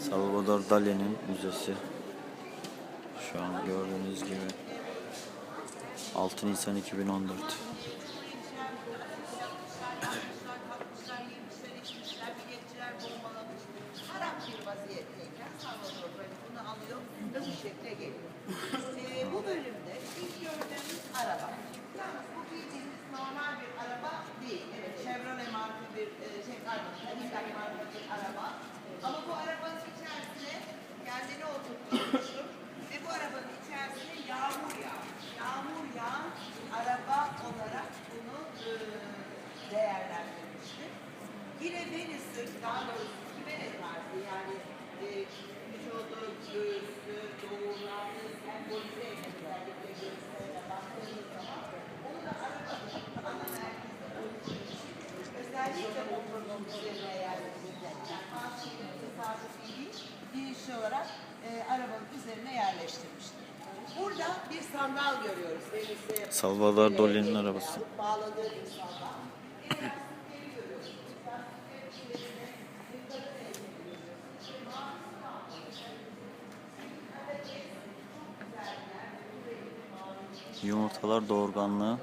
Salvador Dali'nin müzesi. Şu an gördüğünüz gibi 6 Nisan 2014. harap bir vaziyetteyken Salvador Dali bunu alıyor ve bu şekle geliyor. Ee, bu bölümde ilk gördüğümüz araba. Yalnız bu bildiğimiz normal bir araba değil. Evet, Chevrolet marka bir e, şey pardon, Cadillac marka bir araba. Ama bu içerisine ve bu arabanın içerisine yağmur yağar. Yağmur yağan araba olarak bunu e, değerlendirmiştir. Yine Venüs'ün, daha doğrusu Kimenet tarzı yani e, vücudu, göğüsü, doğumlarını sembolize eden özellikle baktığınız zaman onu da arabanın ana merkezine olduğu için özellikle motorun üzerine yerleştirildi. Yani bazı tesadüfi değil, bilinçli olarak e, arabanın üzerine yerleştirmiştir. Burada bir sandal görüyoruz. Venüs'e Salvador Dali'nin arabası. bağladığı bir sandal. Yumurtalar doğurganlığı.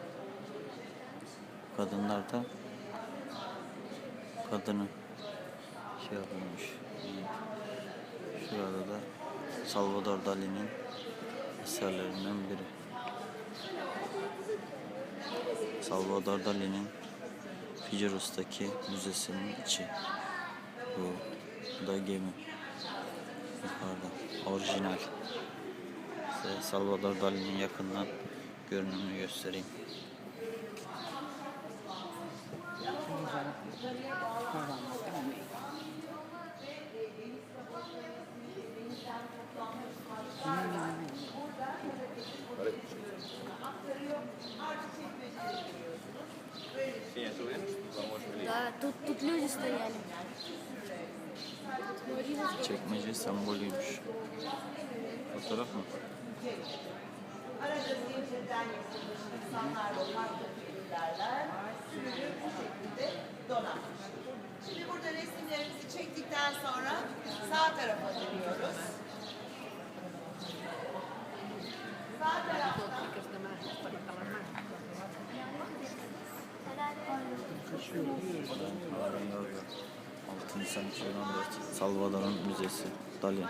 Kadınlarda kadını şey yapılmış. Şurada da Salvador Dali'nin eserlerinden biri. Salvador Dali'nin Figueros'taki müzesinin içi. Bu, da gemi. Yukarıda. Orijinal. Size Salvador Dali'nin yakından görünümünü göstereyim. Да, тут, тут люди стояли. Çekmece sembolüymüş. Fotoğraf mı? Arada zincirden yapılmış insanlarla farklı figürlerle sürülür bu şekilde donatmış. Şimdi burada resimlerimizi çektikten sonra sağ tarafa dönüyoruz. 6 Nisan 2014. Salvador'un müzesi. Dali.